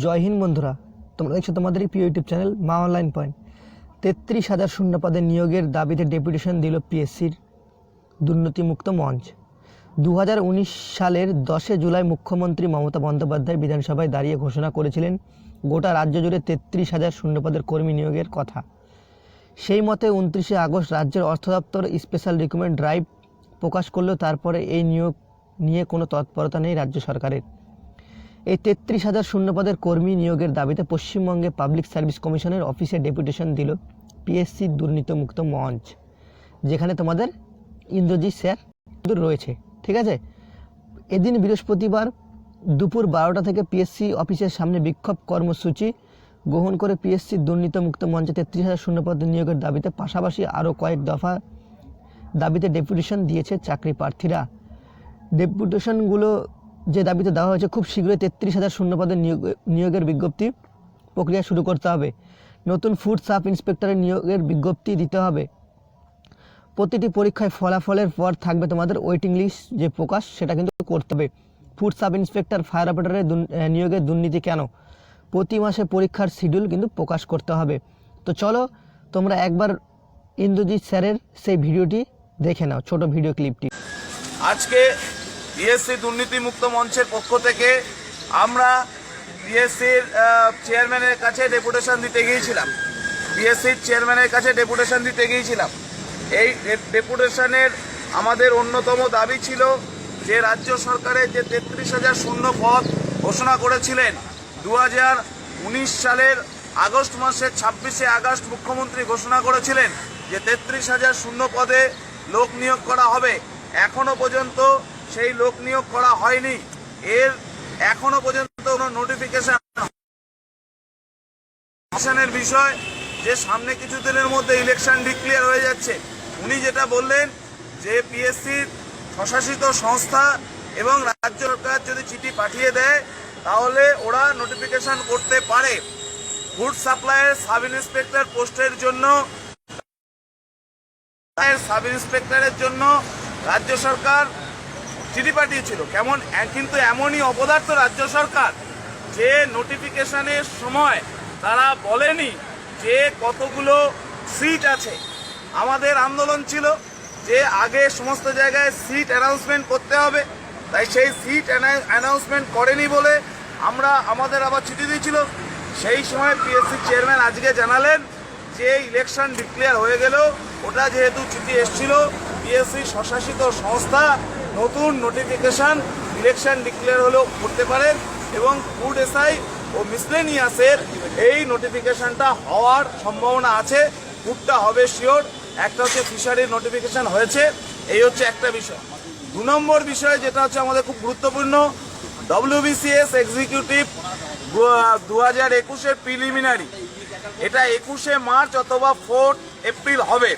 জয় হিন্দ বন্ধুরা, তোমরা দেখছ তোমাদের প্রিয় YouTube channel Maa online point. তেত্রিশ হাজার শূন্য পদে নিয়োগের দাবিতে ডেপুটেশন দিল পিএসসির দুর্নীতিমুক্ত মঞ্চ। দু হাজার উনিশ সালের দশে জুলাই মুখ্যমন্ত্রী মমতা বন্দ্যোপাধ্যায় বিধানসভায় দাঁড়িয়ে ঘোষণা করেছিলেন, গোটা রাজ্য জুড়ে তেত্রিশ হাজার শূন্যপদের কর্মী নিয়োগের কথা। সেই মতে উনত্রিশে আগস্ট রাজ্যের অর্থ দপ্তর স্পেশাল রিক্রুটমেন্ট ড্রাইভ প্রকাশ করলেও তারপরে এই নিয়োগ নিয়ে কোনো তৎপরতা নেই রাজ্য সরকারের। এই তেত্রিশ হাজার শূন্যপদের কর্মী নিয়োগের দাবিতে পশ্চিমবঙ্গে পাবলিক সার্ভিস কমিশনের অফিসে ডেপুটেশন দিল পিএসসি দুর্নীতিমুক্ত মঞ্চ, যেখানে তোমাদের ইন্দ্রজিৎ স্যার রয়েছে, ঠিক আছে? এদিন বৃহস্পতিবার দুপুর বারোটা থেকে পিএসসি অফিসের সামনে বিক্ষোভ কর্মসূচি গ্রহণ করে পিএসসি দুর্নীতিমুক্ত মঞ্চে তেত্রিশ হাজার শূন্যপদ নিয়োগের দাবিতে পাশাপাশি আরও কয়েক দফা দাবিতে ডেপুটেশন দিয়েছে চাকরি প্রার্থীরা। ডেপুটেশনগুলো যে দাবিতে দেওয়া হয়েছে, খুব শীঘ্রই তেত্রিশ হাজার শূন্যপদের নিয়োগ, নিয়োগের বিজ্ঞপ্তি প্রক্রিয়া শুরু করতে হবে। নতুন ফুড সাব ইন্সপেক্টরের নিয়োগের বিজ্ঞপ্তি দিতে হবে। প্রতিটি পরীক্ষায় ফলাফলের পর থাকবে তোমাদের ওয়েটিং লিস্ট যে প্রকাশ, সেটা কিন্তু করতে হবে। ফুড সাব ইন্সপেক্টর, ফায়ার অপারেটরের নিয়োগের দুর্নীতি কেন? প্রতি মাসে পরীক্ষার শিডিউল কিন্তু প্রকাশ করতে হবে। তো চলো, তোমরা একবার ইন্দ্রজিৎ স্যারের সেই ভিডিওটি দেখে নাও, ছোট ভিডিও ক্লিপটি আজকে বিএসসি দুর্নীতিমুক্ত মঞ্চের পক্ষ থেকে আমরা বিএসসির চেয়ারম্যানের কাছে ডেপুটেশন দিতে গিয়েছিলাম। বিএসসির চেয়ারম্যানের কাছে ডেপুটেশন দিতে গিয়েছিলাম। এই ডেপুটেশনের আমাদের অন্যতম দাবি ছিল যে রাজ্য সরকারের যে তেত্রিশ হাজার শূন্য পদ ঘোষণা করেছিলেন দু সালের আগস্ট মাসের ছাব্বিশে আগস্ট মুখ্যমন্ত্রী ঘোষণা করেছিলেন যে তেত্রিশ হাজার শূন্য পদে লোক নিয়োগ করা হবে। এখনও পর্যন্ত সেই লোক নিয়োগ করা হয়নি। এর এখনও পর্যন্ত কোনো নোটিফিকেশন বিষয় যে সামনে কিছুদিনের মধ্যে ইলেকশন ডিক্লেয়ার হয়ে যাচ্ছে। উনি যেটা বললেন যে পিএসসির স্বশাসিত সংস্থা এবং রাজ্য সরকার যদি চিঠি পাঠিয়ে দেয়, তাহলে ওরা নোটিফিকেশন করতে পারে। ফুড সাপ্লাইয়ের সাব ইন্সপেক্টর পোস্টের জন্য সাব ইন্সপেক্টরের জন্য রাজ্য সরকার চিঠি পাঠিয়েছিল। কেমন? কিন্তু এমনই অপদার্থ রাজ্য সরকার যে নোটিফিকেশনের সময় তারা বলেনি যে কতগুলো সিট আছে। আমাদের আন্দোলন ছিল যে আগে সমস্ত জায়গায় সিট অ্যানাউন্সমেন্ট করতে হবে। তাই সেই সিট অ্যানাউন্সমেন্ট করেনি বলে আমরা আমাদের আবার চিঠি দিয়েছিল। সেই সময় পিএসসি চেয়ারম্যান আজকে জানালেন যে ইলেকশন ডিক্লেয়ার হয়ে গেল। ওটা যেহেতু চিঠি এসেছিল পিএসসি স্বশাসিত সংস্থা নতুন নোটিফিকেশন ইলেকশন ডিক্লেয়ার হলেও করতে পারেন এবং ফুড এসআই ও মিসলেনিয়াসের এই নোটিফিকেশানটা হওয়ার সম্ভাবনা আছে। ফুডটা হবে শিওর একটা হচ্ছে ফিশারির নোটিফিকেশান হয়েছে। এই হচ্ছে একটা বিষয়। দু নম্বর বিষয় যেটা হচ্ছে আমাদের খুব গুরুত্বপূর্ণ। ডব্লিউবিসিএস এক্সিকিউটিভ দু হাজার একুশের প্রিলিমিনারি এটা একুশে মার্চ অথবা ফোর্থ এপ্রিল হবে।